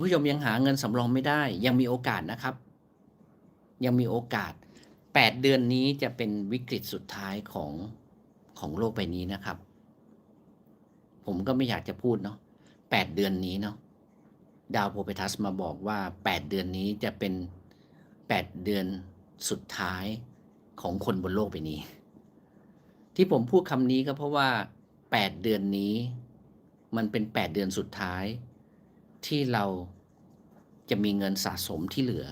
ผู้ชมยังหาเงินสำรองไม่ได้ ยังมีโอกาสนะครับ ยังมีโอกาส 8 เดือนนี้จะเป็นวิกฤตสุดท้ายของของโลกใบนี้นะครับ ผมก็ไม่อยากจะพูดเนาะ8เดือนนี้เนาะดาวโพเปทัสมาบอกว่า 8 เดือนนี้จะเป็น 8 เดือนสุดท้ายของคนบนโลกใบนี้ ที่ผมพูดคำนี้ก็เพราะว่า 8 เดือนนี้ มันเป็น 8 เดือนสุดท้าย ที่เราจะมีเงินสะสมที่เหลือ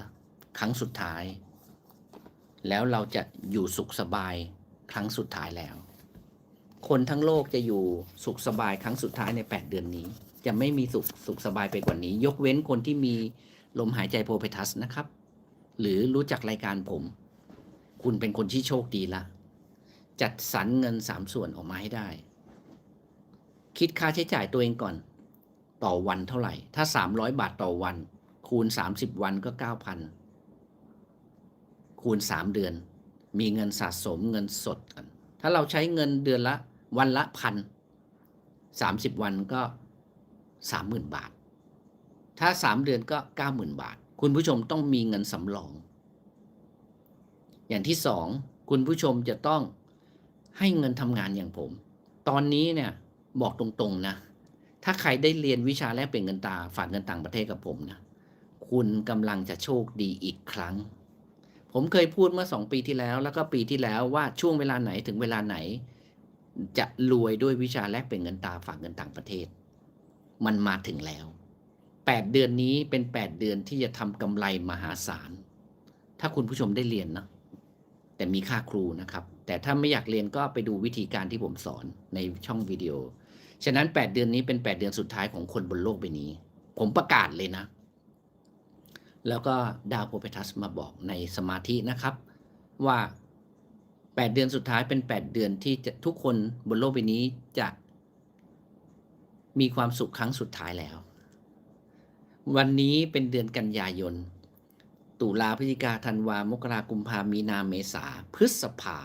ครั้งสุดท้าย แล้วเราจะอยู่สุขสบายครั้งสุดท้ายแล้ว คนทั้งโลกจะอยู่สุขสบายครั้งสุดท้ายใน 8 เดือนนี้ จะไม่มีสุขสุขสบายไปกว่านี้ ยกเว้นคนที่มีลมหายใจโพเพทัสนะครับ หรือรู้จักรายการผม คุณเป็นคนที่โชคดีละจัดสรรเงินสามส่วนออกมาให้ได้ คิดค่าใช้จ่ายตัวเองก่อน ต่อวันเท่าไหร่ ถ้า 300 บาทต่อวัน คูณ 30 วันก็ 9,000 คูณ 3 เดือน มีเงินสะสมเงินสดกัน ถ้าเราใช้เงินเดือนละวันละพัน30 วันก็ 30,000 บาท ถ้า 3 เดือนก็ 90,000 บาท คุณผู้ชมต้องมีเงินสำรอง อย่างที่สองคุณผู้ชมจะต้องให้เงินทำงานอย่างผม ตอนนี้เนี่ยบอกตรงๆนะ ถ้าใครได้เรียนวิชาแลกเปลี่ยนเงินตราฝากเงินต่างประเทศกับผมนะ คุณกำลังจะโชคดีอีกครั้ง ผมเคยพูดเมื่อสองปีที่แล้ว แล้วก็ปีที่แล้วว่าช่วงเวลาไหนถึงเวลาไหน จะรวยด้วยวิชาแลกเปลี่ยนเงินตราฝากเงินต่างประเทศ มันมาถึงแล้ว 8 เดือนนี้เป็น 8 เดือนที่จะทำกำไรมหาศาล ถ้าคุณผู้ชมได้เรียนนะ แต่มีค่าครูนะครับ แต่ถ้าไม่อยากเรียนก็ไปดูวิธีการที่ผมสอนในช่องวิดีโอ ฉะนั้น 8 เดือนนี้เป็น 8 เดือนสุดท้ายของคนบนโลกใบนี้ ผมประกาศเลยนะ แล้วก็ดาวโพเปทัสมาบอกในสมาธินะครับ ว่า 8 เดือนสุดท้ายเป็น 8 เดือนที่จะทุกคนบนโลกใบนี้จะ มีความสุขครั้งสุดท้ายแล้ว วันนี้เป็นเดือนกันยายน ตุลาพฤศจิกาธันวามกรากุมภามีนาเมษาพฤษภา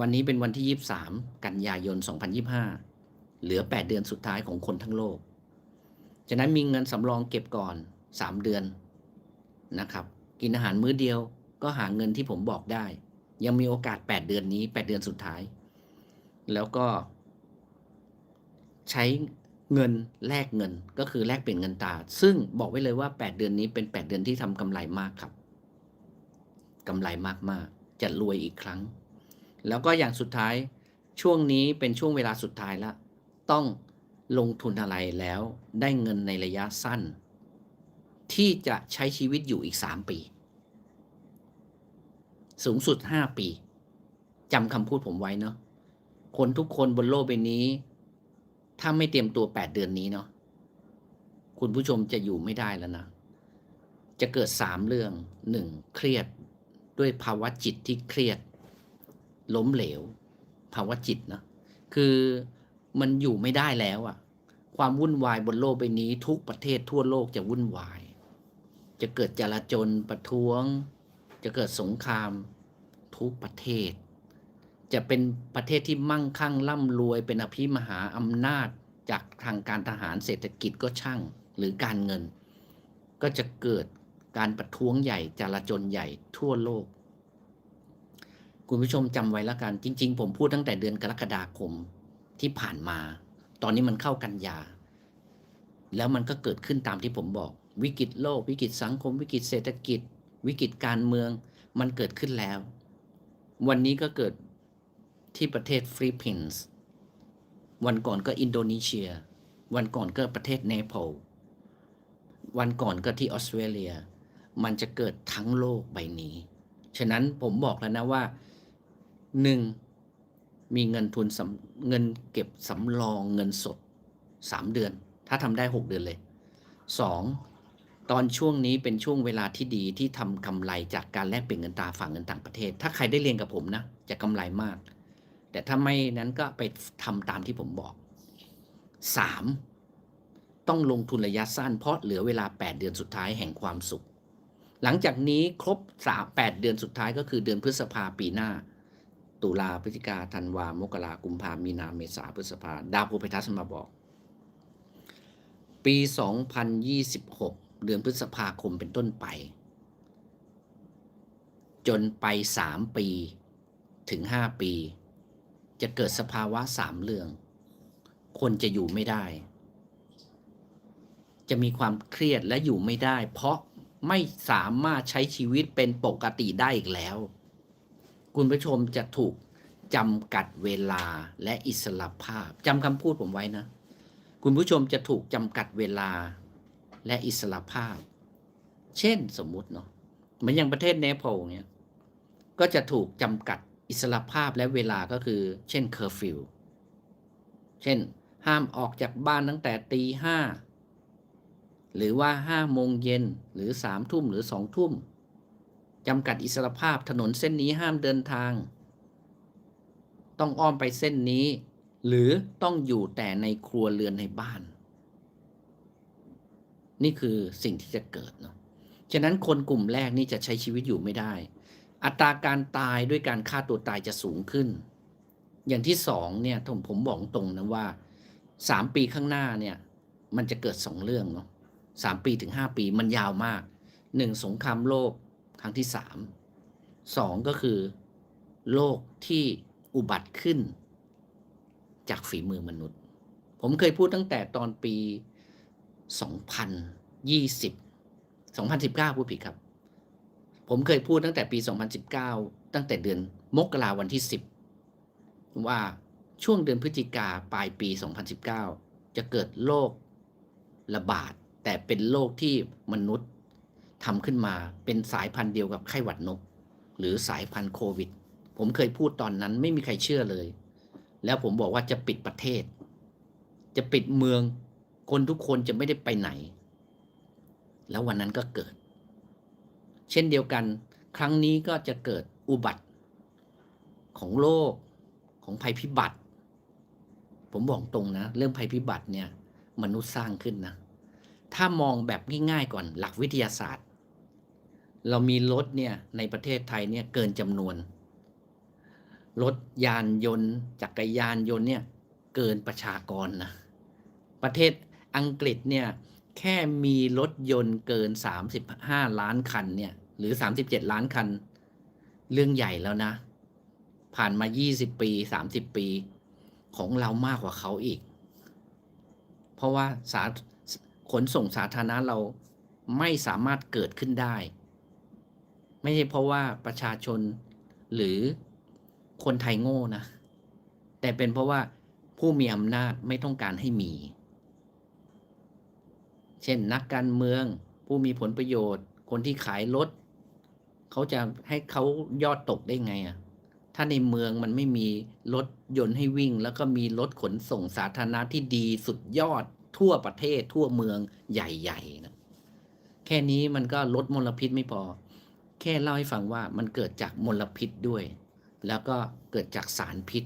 วันนี้เป็นวันที่ 23 กันยายน 2025 เหลือ 8 เดือนสุดท้ายของคนทั้งโลก ฉะนั้นมีเงินสำรองเก็บก่อน 3 เดือนนะครับ กินอาหารมื้อเดียวก็หาเงินที่ผมบอกได้ ยังมีโอกาส 8 เดือนนี้ 8 เดือนสุดท้าย แล้วก็ ใช้เงินแลกเงินก็คือแลกเปลี่ยนเงินตราซึ่งบอกไว้เลยว่า 8 เดือนนี้เป็น 8 เดือนที่ทำกำไรมากครับกำไรมากๆ จะรวยอีกครั้ง แล้วก็อย่างสุดท้ายช่วงนี้เป็นช่วงเวลาสุดท้ายแล้วต้องลงทุนอะไรแล้วได้เงินในระยะสั้น ที่จะใช้ชีวิตอยู่อีก 3 ปี สูงสุด 5 ปีจำคำพูดผมไว้เนาะคนทุกคนบนโลกใบนี้ ถ้าไม่เตรียมตัว 8 เดือนนี้เนาะคุณผู้ชมจะอยู่ไม่ได้แล้วนะ จะเกิด 3 เรื่อง 1. เครียดด้วยภาวะจิตที่เครียด ล้มเหลว ภาวะจิตนะคือมันอยู่ไม่ได้แล้วอะความวุ่นวายบนโลกใบนี้ ทุกประเทศทั่วโลกจะวุ่นวาย จะเกิดจลาจลประท้วง จะเกิดสงคราม ทุกประเทศ จะเป็นประเทศที่มั่งคั่งร่ำรวย เป็นอภิมหาอำนาจจากทางการทหารเศรษฐกิจก็ช่างหรือการเงิน ก็จะเกิดการประท้วงใหญ่จลาจลใหญ่ทั่วโลก คุณผู้ชมจำไว้แล้วกัน จริง ๆ ผมพูดตั้งแต่เดือนกรกฎาคมที่ผ่านมา ตอนนี้มันเข้ากันยา แล้วมันก็เกิดขึ้นตามที่ผมบอก วิกฤตโลก วิกฤตสังคม วิกฤตเศรษฐกิจ วิกฤตการเมือง มันเกิดขึ้นแล้ว วันนี้ก็เกิดที่ประเทศฟิลิปปินส์วันก่อนก็อินโดนีเซีย วันก่อนก็ประเทศเนปาลวันก่อนก็ที่ออสเตรเลีย มันจะเกิดทั้งโลกใบนี้ ฉะนั้นผมบอกแล้วนะว่า หนึ่งมีเงินทุนสเงินเก็บสำรองเงินสดสามเดือน ถ้าทำได้หกเดือนเลยสองตอนช่วงนี้เป็นช่วงเวลาที่ดีที่ทำกำไรจากการแลกเปลี่ยนเงินตราฝากเงินต่างประเทศ ถ้าใครได้เรียนกับผมนะจะกำไรมาก แต่ถ้าไม่นั้นก็ไปทำตามที่ผมบอกสามต้องลงทุนระยะสั้นเพราะเหลือเวลา 8 เดือนสุดท้ายแห่งความสุข หลังจากนี้ครบสามแปดเดือนสุดท้ายก็คือเดือนพฤษภาปีหน้า ตุลาพฤศจิกาธันวามกรากุมภามีนาเมษาพฤษภาดาวโพเพทัสมาบอก ปี 2026 เดือนพฤษภาคมเป็นต้นไป จนไป 3 ปีถึง 5 ปี จะเกิดสภาวะสามเรื่อง คนจะอยู่ไม่ได้ จะมีความเครียดและอยู่ไม่ได้ เพราะไม่สามารถใช้ชีวิตเป็นปกติได้อีกแล้ว คุณผู้ชมจะถูกจำกัดเวลาและอิสระภาพจำคำพูดผมไว้นะ คุณผู้ชมจะถูกจำกัดเวลาและอิสระภาพ เช่นสมมุติเนาะเหมือนอย่างประเทศเนปาลเนี่ยก็จะถูกจำกัดอิสระภาพและเวลาก็คือ เช่นเคอร์ฟิวเช่น ห้ามออกจากบ้านตั้งแต่ตีห้าหรือว่าห้าโมงเย็นหรือสามทุ่มหรือสองทุ่ม จำกัดอิสรภาพถนนเส้นนี้ห้ามเดินทาง ต้องอ้อมไปเส้นนี้ หรือต้องอยู่แต่ในครัวเรือนในบ้าน นี่คือสิ่งที่จะเกิดเนาะฉะนั้นคนกลุ่มแรกนี่จะใช้ชีวิตอยู่ไม่ได้ อัตราการตายด้วยการฆ่าตัวตายจะสูงขึ้น อย่างที่สองเนี่ยผมผมบอกตรงนะว่าสามปีข้างหน้าเนี่ยมันจะเกิดสองเรื่องเนาะสามปีถึงห้าปีมันยาวมากหนึ่งสงครามโลก ครั้งที่สามสองก็คือ โลกที่อุบัติขึ้น จากฝีมือมนุษย์ ผมเคยพูดตั้งแต่ตอนปี 2020 2019 พูดผิดครับ ผมเคยพูดตั้งแต่ปี 2019 ตั้งแต่เดือนมกราวันที่ 10 ว่าช่วงเดือนพฤศจิกาปลายปี 2019 จะเกิดโรคระบาด แต่เป็นโรคที่มนุษย์ ทำขึ้นมาเป็นสายพันธุ์เดียวกับไข้หวัดนก หรือสายพันธุ์โควิด ผมเคยพูดตอนนั้นไม่มีใครเชื่อเลย แล้วผมบอกว่าจะปิดประเทศ จะปิดเมือง คนทุกคนจะไม่ได้ไปไหน แล้ววันนั้นก็เกิด เช่นเดียวกัน ครั้งนี้ก็จะเกิดอุบัติ ของโลกของภัยพิบัติ ผมบอกตรงนะ เรื่องภัยพิบัติเนี่ยมนุษย์สร้างขึ้นนะ ถ้ามองแบบง่ายๆก่อนหลักวิทยาศาสตร์ เรามีรถเนี่ยในประเทศไทยเนี่ยเกินจำนวน รถยานยนต์จักรยานยนต์เนี่ยเกินประชากรนะประเทศอังกฤษเนี่ยแค่มีรถยนต์เกิน 35 ล้านคันเนี่ยหรือ 37 ล้านคัน เรื่องใหญ่แล้วนะ ผ่านมา 20 ปี 30 ปีของเรามากกว่าเขาอีก เพราะว่าสาขนส่งสาธารณะเราไม่สามารถเกิดขึ้นได้ ไม่ใช่เพราะว่าประชาชนหรือคนไทยโง่นะ แต่เป็นเพราะว่าผู้มีอำนาจไม่ต้องการให้มี เช่นนักการเมือง ผู้มีผลประโยชน์ คนที่ขายรถเขาจะให้เขายอดตกได้ไงอะ่ะถ้าในเมืองมันไม่มีรถยนต์ให้วิ่ง แล้วก็มีรถขนส่งสาธารณะที่ดีสุดยอดทั่วประเทศทั่วเมืองใหญ่ๆนะแค่นี้มันก็ลดมลพิษไม่พอ แค่เล่าให้ฟังว่ามันเกิดจากมลพิษด้วย แล้วก็เกิดจากสารพิษ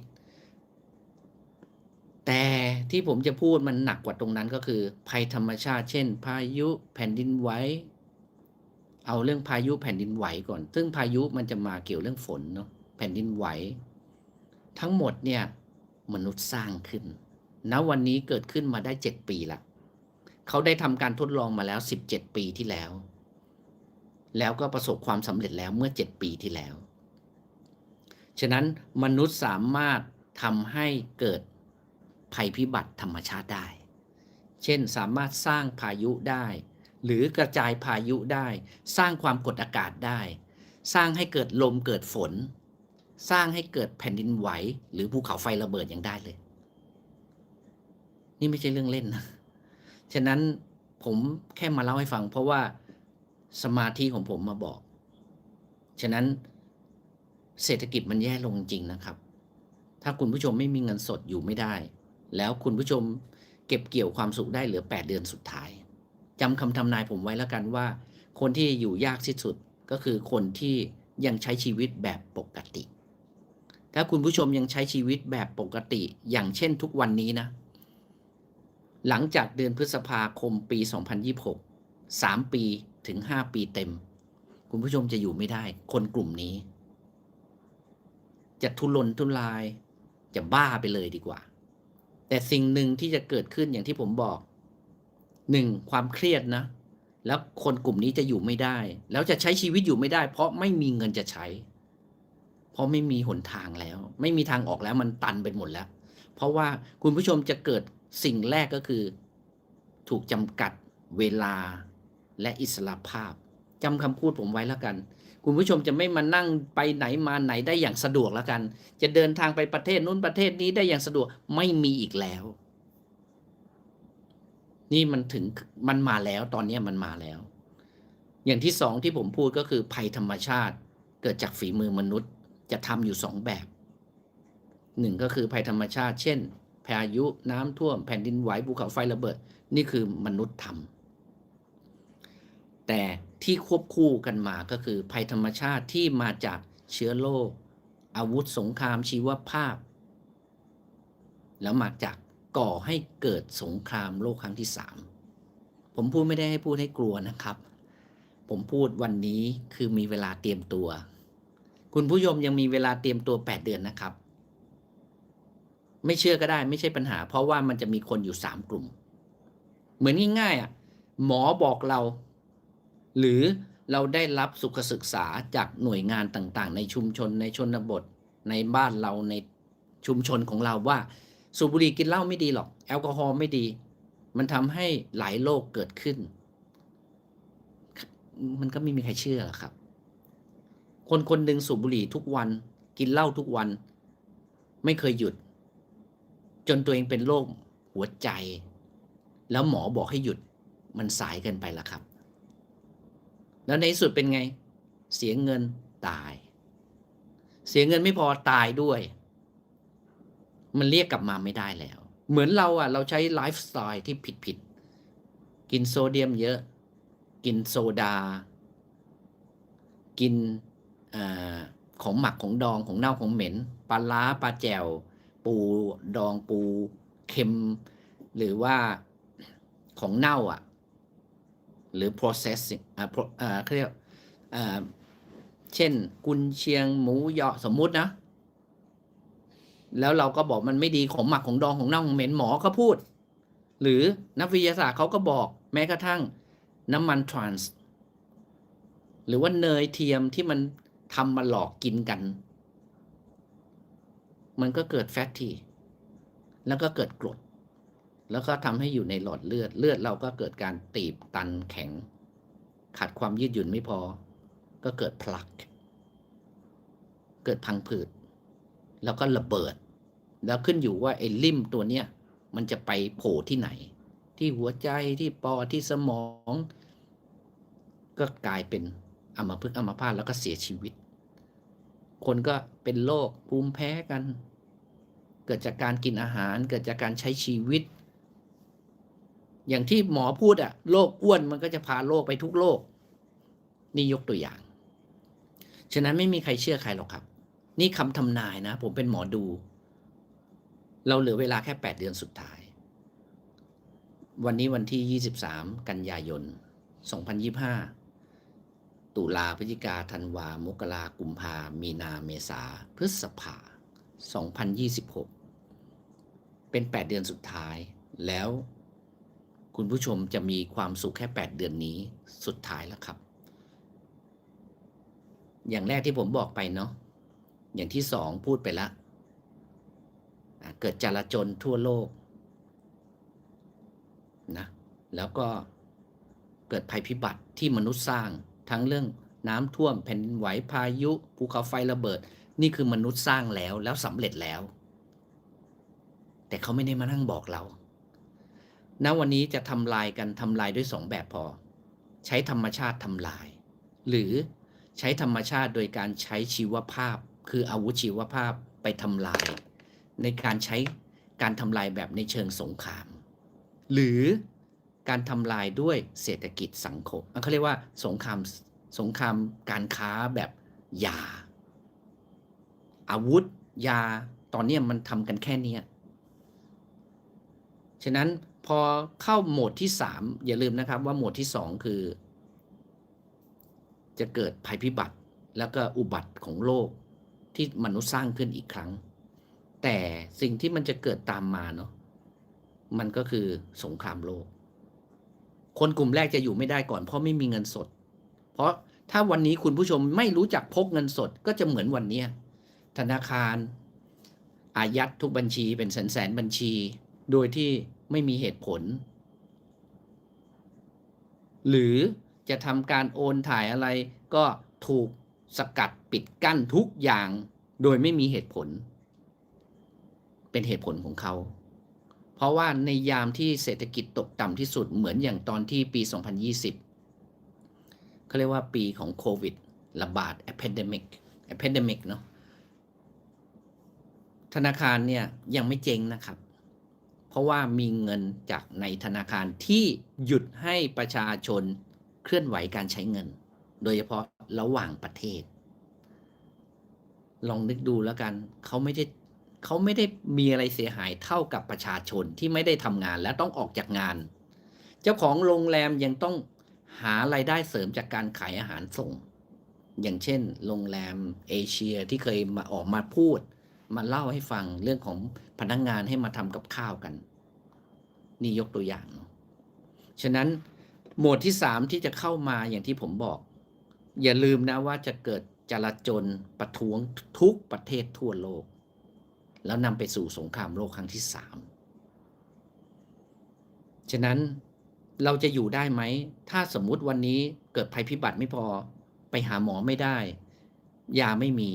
แต่ที่ผมจะพูดมันหนักกว่าตรงนั้นก็คือ ภัยธรรมชาติ เช่น พายุแผ่นดินไหวเอาเรื่องพายุแผ่นดินไหวก่อน ซึ่งพายุมันจะมาเกี่ยวเรื่องฝนเนาะแผ่นดินไหว ทั้งหมดเนี่ยมนุษย์สร้างขึ้นณวันนี้เกิดขึ้นมาได้เจ็ดปีละเขาได้ทำการทดลองมาแล้วสิบเจ็ดปีที่แล้ว แล้วก็ประสบความสำเร็จแล้วเมื่อเจ็ดปีที่แล้ว ฉะนั้นมนุษย์สามารถทำให้เกิดภัยพิบัติธรรมชาติได้ เช่นสามารถสร้างพายุได้ หรือกระจายพายุได้ สร้างความกดอากาศได้ สร้างให้เกิดลมเกิดฝน สร้างให้เกิดแผ่นดินไหว หรือภูเขาไฟระเบิดยังได้เลย นี่ไม่ใช่เรื่องเล่นนะ ฉะนั้นผมแค่มาเล่าให้ฟังเพราะว่า สมาธิของผมมาบอก ฉะนั้นเศรษฐกิจมันแย่ลงจริงนะครับ ถ้าคุณผู้ชมไม่มีเงินสดอยู่ไม่ได้ แล้วคุณผู้ชมเก็บเกี่ยวความสุขได้เหลือ 8 เดือนสุดท้ายจำคำทำนายผมไว้แล้วกันว่า คนที่อยู่ยากที่สุดก็คือคนที่ยังใช้ชีวิตแบบปกติ ถ้าคุณผู้ชมยังใช้ชีวิตแบบปกติ อย่างเช่นทุกวันนี้นะ หลังจากเดือนพฤษภาคมปี 2026 3 ปี ถึง5ปีเต็ม คุณผู้ชมจะอยู่ไม่ได้ คนกลุ่มนี้ จะทุรนทุราย จะบ้าไปเลยดีกว่า แต่สิ่งหนึ่งที่จะเกิดขึ้นอย่างที่ผมบอกหนึ่งความเครียดนะ แล้วคนกลุ่มนี้จะอยู่ไม่ได้ แล้วจะใช้ชีวิตอยู่ไม่ได้ เพราะไม่มีเงินจะใช้ เพราะไม่มีหนทางแล้ว ไม่มีทางออกแล้วมันตันไปหมดแล้ว เพราะว่าคุณผู้ชมจะเกิดสิ่งแรกก็คือ ถูกจำกัดเวลา และอิสระภาพจำคำพูดผมไว้แล้วกัน คุณผู้ชมจะไม่มานั่งไปไหนมาไหนได้อย่างสะดวกแล้วกัน จะเดินทางไปประเทศนู้นประเทศนี้ได้อย่างสะดวกไม่มีอีกแล้ว นี่มันถึงมันมาแล้วตอนนี้มันมาแล้ว อย่างที่สองที่ผมพูดก็คือภัยธรรมชาติเกิดจากฝีมือมนุษย์ จะทำอยู่สองแบบหนึ่งก็คือภัยธรรมชาติ เช่นพายุน้ำท่วมแผ่นดินไหวภูเขาไฟระเบิด นี่คือมนุษย์ทำ แต่ที่ควบคู่กันมาก็คือภัยธรรมชาติที่มาจากเชื้อโรคอาวุธสงครามชีวภาพ แล้วมาจากก่อให้เกิดสงครามโลกครั้งที่สามผมพูดไม่ได้ให้พูดให้กลัวนะครับ ผมพูดวันนี้คือมีเวลาเตรียมตัว คุณผู้ชมยังมีเวลาเตรียมตัว 8 เดือนนะครับ ไม่เชื่อก็ได้ไม่ใช่ปัญหา เพราะว่ามันจะมีคนอยู่สามกลุ่ม เหมือนง่ายๆอะหมอบอกเรา หรือเราได้รับสุขศึกษาจากหน่วยงานต่างๆ ในชุมชนในชนบท ในบ้านเราในชุมชนของเราว่า สูบบุหรี่กินเหล้าไม่ดีหรอก แอลกอฮอล์ไม่ดี มันทำให้หลายโรคเกิดขึ้น มันก็ไม่มีใครเชื่อหรอกครับ คนคนหนึ่งสูบบุหรี่ทุกวัน กินเหล้าทุกวัน ไม่เคยหยุด จนตัวเองเป็นโรคหัวใจ แล้วหมอบอกให้หยุดมันสายเกินไปแล้วครับ แล้วในสุดเป็นไง เสียเงินตาย เสียเงินไม่พอตายด้วย มันเรียกกลับมาไม่ได้แล้ว เหมือนเราอะ เราใช้ไลฟ์สไตล์ที่ผิดผิดกินโซเดียมเยอะ กินโซดา กินออของหมักของดองของเน่าของเหม็นปลาล้าปลาแจ่วปูดองปูเค็ม หรือว่าของเน่าอะ หรือ processing อ่าอ่าเขาเรียกอ่าเช่น กุนเชียงหมูยอสมมุตินะ แล้วเราก็บอกมันไม่ดีของหมักของดองของเน่าของเหม็นหมอก็พูด หรือนักวิทยาศาสตร์เขาก็บอกแม้กระทั่งน้ำมันทรานส์หรือว่าเนยเทียมที่มันทำมาหลอกกินกัน มันก็เกิดแฟตทีแล้วก็เกิดกรด แล้วก็ทำให้อยู่ในหลอดเลือด เลือดเราก็เกิดการตีบตันแข็ง ขาดความยืดหยุ่นไม่พอ ก็เกิดพลัก เกิดพังผืด แล้วก็ระเบิด แล้วขึ้นอยู่ว่าไอ้ลิ่มตัวเนี้ยมันจะไปโผล่ที่ไหน ที่หัวใจที่ปอดที่สมอง ก็กลายเป็นอัมพฤกษ์อัมพาตแล้วก็เสียชีวิต คนก็เป็นโรคภูมิแพ้กัน เกิดจากการกินอาหาร เกิดจากการใช้ชีวิต อย่างที่หมอพูดอะโรคอ้วนมันก็จะพาโรคไปทุกโรคนี่ยกตัวอย่าง ฉะนั้นไม่มีใครเชื่อใครหรอกครับ นี่คำทำนายนะ ผมเป็นหมอดู เราเหลือเวลาแค่ 8 เดือนสุดท้าย วันนี้วันที่ 23 กันยายน 2025 ตุลาพฤศจิกาธันวา มกรากุมภามีนาเมษา พฤษภา 2026 เป็น 8 เดือนสุดท้ายแล้ว คุณผู้ชมจะมีความสุขแค่ 8 เดือนนี้สุดท้ายแล้วครับ อย่างแรกที่ผมบอกไปเนาะอย่างที่สองพูดไปแล้วอะเกิดจลาจลทั่วโลกนะแล้วก็เกิดภัยพิบัติที่มนุษย์สร้างทั้งเรื่องน้ำท่วมแผ่นไหวพายุภูเขาไฟระเบิด นี่คือมนุษย์สร้างแล้วแล้วสำเร็จแล้ว แต่เขาไม่ได้มานั่งบอกเรา ณวันนี้จะทำลายกันทำลายด้วยสองแบบพอ ใช้ธรรมชาติทำลาย หรือใช้ธรรมชาติโดยการใช้ชีวภาพ คืออาวุธชีวภาพไปทำลาย ในการใช้การทำลายแบบในเชิงสงคราม หรือการทำลายด้วยเศรษฐกิจสังคมเขาเรียกว่าสงครามสงครามการค้าแบบยา อาวุธยาตอนนี้มันทำกันแค่นี้ฉะนั้น พอเข้าโหมดที่สามอย่าลืมนะครับว่าโหมดที่สองคือ จะเกิดภัยพิบัติแล้วก็อุบัติของโลกที่มนุษย์สร้างขึ้นอีกครั้ง แต่สิ่งที่มันจะเกิดตามมาเนาะมันก็คือสงครามโลก คนกลุ่มแรกจะอยู่ไม่ได้ก่อนเพราะไม่มีเงินสด เพราะถ้าวันนี้คุณผู้ชมไม่รู้จักพกเงินสดก็จะเหมือนวันนี้ธนาคาร อายัดทุกบัญชีเป็นแสนแสนบัญชี โดยที่ ไม่มีเหตุผล หรือจะทำการโอนถ่ายอะไรก็ถูกสกัดปิดกั้นทุกอย่างโดยไม่มีเหตุผล เป็นเหตุผลของเขา เพราะว่าในยามที่เศรษฐกิจตกต่ำที่สุดเหมือนอย่างตอนที่ปี 2020เขาเรียกว่าปีของโควิดระบาด epidemic epidemic เนาะธนาคารเนี่ยยังไม่เจ๊งนะครับ เพราะว่ามีเงินจากในธนาคารที่หยุดให้ประชาชนเคลื่อนไหวการใช้เงิน โดยเฉพาะระหว่างประเทศ ลองนึกดูแล้วกันเขาไม่ได้เขาไม่ได้มีอะไรเสียหายเท่ากับประชาชนที่ไม่ได้ทำงานและต้องออกจากงาน เจ้าของโรงแรมยังต้องหารายได้เสริมจากการขายอาหารส่ง อย่างเช่น โรงแรมเอเชียที่เคยมาออกมาพูด มาเล่าให้ฟังเรื่องของพนักงงานให้มาทำกับข้าวกัน นี่ยกตัวอย่างเนาะฉะนั้นโหมดที่สามที่จะเข้ามาอย่างที่ผมบอก อย่าลืมนะว่าจะเกิดจลาจลประท้วงทุกประเทศทั่วโลก แล้วนำไปสู่สงครามโลกครั้งที่สามฉะนั้นเราจะอยู่ได้ไหม ถ้าสมมุติวันนี้เกิดภัยพิบัติไม่พอไปหาหมอไม่ได้ ยาไม่มี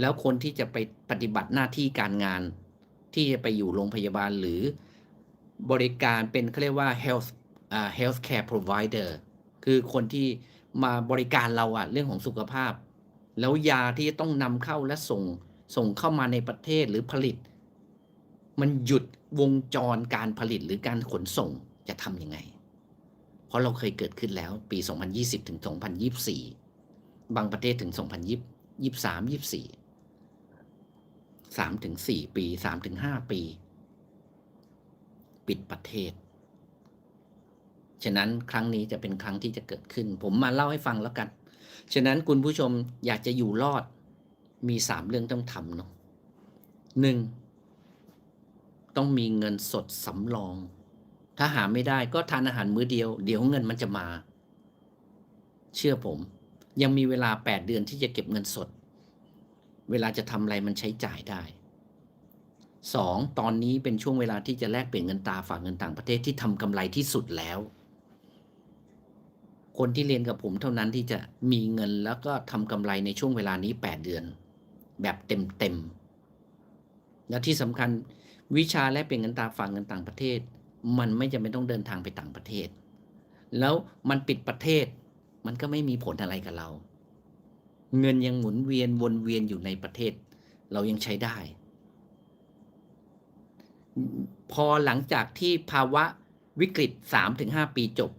แล้วคนที่จะไปปฏิบัติหน้าที่การงาน ที่จะไปอยู่โรงพยาบาลหรือบริการเป็นเขาเรียกว่า health อ่า healthcare provider คือคนที่มาบริการเราอะเรื่องของสุขภาพ แล้วยาที่จะต้องนำเข้าและส่งส่งเข้ามาในประเทศหรือผลิต มันหยุดวงจรการผลิตหรือการขนส่งจะทำยังไง เพราะเราเคยเกิดขึ้นแล้วปี 2020 ถึง 2024 บางประเทศถึง 2023 24 3ถึง4ปี3ถึง5ปี ปิดประเทศ ฉะนั้นครั้งนี้จะเป็นครั้งที่จะเกิดขึ้น ผมมาเล่าให้ฟังแล้วกัน ฉะนั้นคุณผู้ชมอยากจะอยู่รอด มีสามเรื่องต้องทำเนาะหนึ่งต้องมีเงินสดสำรอง ถ้าหาไม่ได้ก็ทานอาหารมื้อเดียว เดี๋ยวเงินมันจะมา เชื่อผม ยังมีเวลา 8 เดือนที่จะเก็บเงินสด เวลาจะทำอะไรมันใช้จ่ายได้สองตอนนี้เป็นช่วงเวลาที่จะแลกเปลี่ยนเงินตราฝากเงินต่างประเทศที่ทำกำไรที่สุดแล้ว คนที่เรียนกับผมเท่านั้นที่จะมีเงินแล้วก็ทำกำไรในช่วงเวลานี้8เดือน แบบเต็มๆและที่สำคัญวิชาแลกเปลี่ยนเงินตราฝากเงินต่างประเทศ มันไม่จำเป็นต้องเดินทางไปต่างประเทศ แล้วมันปิดประเทศ มันก็ไม่มีผลอะไรกับเรา เงินยังหมุนเวียนวนเวียนอยู่ในประเทศ เรายังใช้ได้ พอหลังจากที่ภาวะวิกฤต 3-5 ปีจบ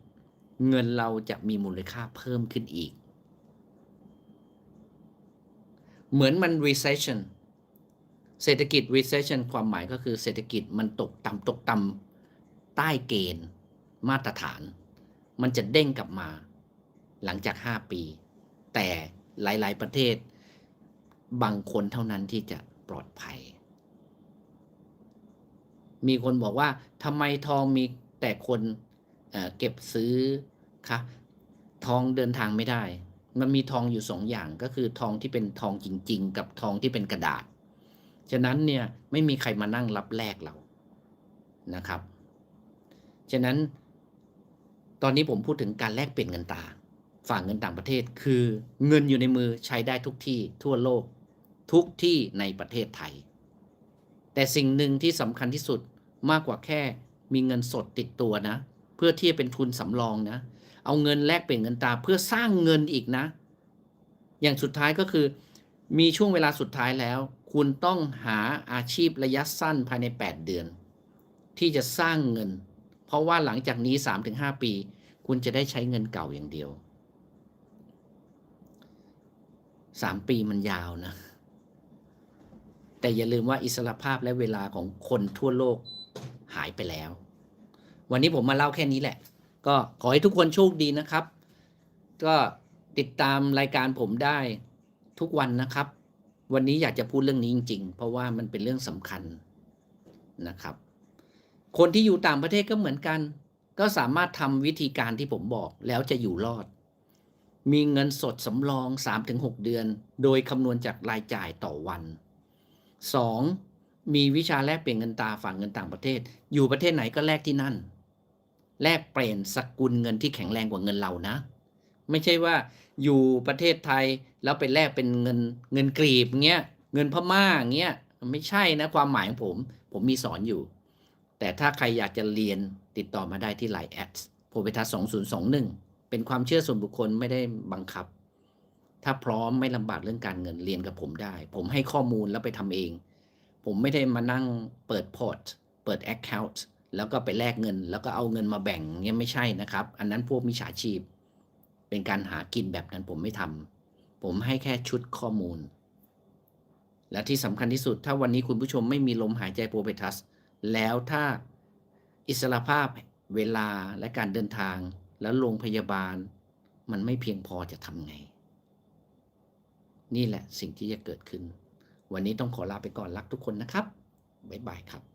เงินเราจะมีมูลค่าเพิ่มขึ้นอีก เหมือนมัน recession เศรษฐกิจ recession ความหมายก็คือเศรษฐกิจมันตกต่ำตกต่ำใต้เกณฑ์มาตรฐาน มันจะเด้งกลับมา หลังจาก 5 ปี แต่ หลาย ๆ ประเทศ บางคนเท่านั้นที่จะปลอดภัย มีคนบอกว่าทำไมทองมีแต่คนเเก็บซื้อคะทองเดินทางไม่ได้ มันมีทองอยู่สองอย่างก็คือทองที่เป็นทองจริง ๆ กับทองที่เป็นกระดาษ ฉะนั้นเนี่ยไม่มีใครมานั่งรับแลกเรานะครับ ฉะนั้นตอนนี้ผมพูดถึงการแลกเปลี่ยนเงินตรา ฝากเงินต่างประเทศ คือเงินอยู่ในมือใช้ได้ทุกที่ทั่วโลกทุกที่ในประเทศไทย แต่สิ่งหนึ่งที่สำคัญที่สุดมากกว่าแค่มีเงินสดติดตัวนะ เพื่อที่จะเป็นทุนสำรองนะ เอาเงินแลกเปลี่ยนเงินตราเพื่อสร้างเงินอีกนะ อย่างสุดท้ายก็คือ มีช่วงเวลาสุดท้ายแล้ว คุณต้องหาอาชีพระยะสั้นภายใน 8 เดือน ที่จะสร้างเงิน เพราะว่าหลังจากนี้ 3-5 ปี คุณจะได้ใช้เงินเก่าอย่างเดียว 3ปีมันยาวนะ แต่อย่าลืมว่าอิสรภาพและเวลาของคนทั่วโลกหายไปแล้ว วันนี้ผมมาเล่าแค่นี้แหละ ก็ขอให้ทุกคนโชคดีนะครับ ก็ติดตามรายการผมได้ทุกวันนะครับ วันนี้อยากจะพูดเรื่องนี้จริง ๆ เพราะว่ามันเป็นเรื่องสำคัญนะครับ คนที่อยู่ต่างประเทศก็เหมือนกัน ก็สามารถทำวิธีการที่ผมบอกแล้วจะอยู่รอด มีเงินสดสำรอง 3-6 เดือน โดยคำนวณจากรายจ่ายต่อวัน 2. มีวิชาแลกเปลี่ยนเงินตราฝากเงินต่างประเทศ อยู่ประเทศไหนก็แลกที่นั่น แลกเปลี่ยนสกุลเงินที่แข็งแรงกว่าเงินเรานะ ไม่ใช่ว่าอยู่ประเทศไทยแล้วไปแลกเป็นเงินเงินกรีบเงี้ยเงินพม่าเงี้ยไม่ใช่นะความหมายของผม ผมมีสอนอยู่ แต่ถ้าใครอยากจะเรียนติดต่อมาได้ที่ไลน์แอดโพเปทัส2021 เป็นความเชื่อส่วนบุคคลไม่ได้บังคับ ถ้าพร้อมไม่ลำบากเรื่องการเงินเรียนกับผมได้ ผมให้ข้อมูลแล้วไปทำเอง ผมไม่ได้มานั่งเปิดพอร์ตเปิด Account แล้วก็ไปแลกเงิน แล้วก็เอาเงินมาแบ่งเงี้ยไม่ใช่นะครับ อันนั้นพวกมิจฉาชีพ เป็นการหากินแบบนั้นผมไม่ทำผมให้แค่ชุดข้อมูล และที่สำคัญที่สุด ถ้าวันนี้คุณผู้ชมไม่มีลมหายใจโปรเปทัสแล้วถ้าอิสระภาพเวลาและการเดินทาง แล้วโรงพยาบาลมันไม่เพียงพอจะทำไง นี่แหละสิ่งที่จะเกิดขึ้น วันนี้ต้องขอลาไปก่อนรักทุกคนนะครับ บ๊ายบายครับ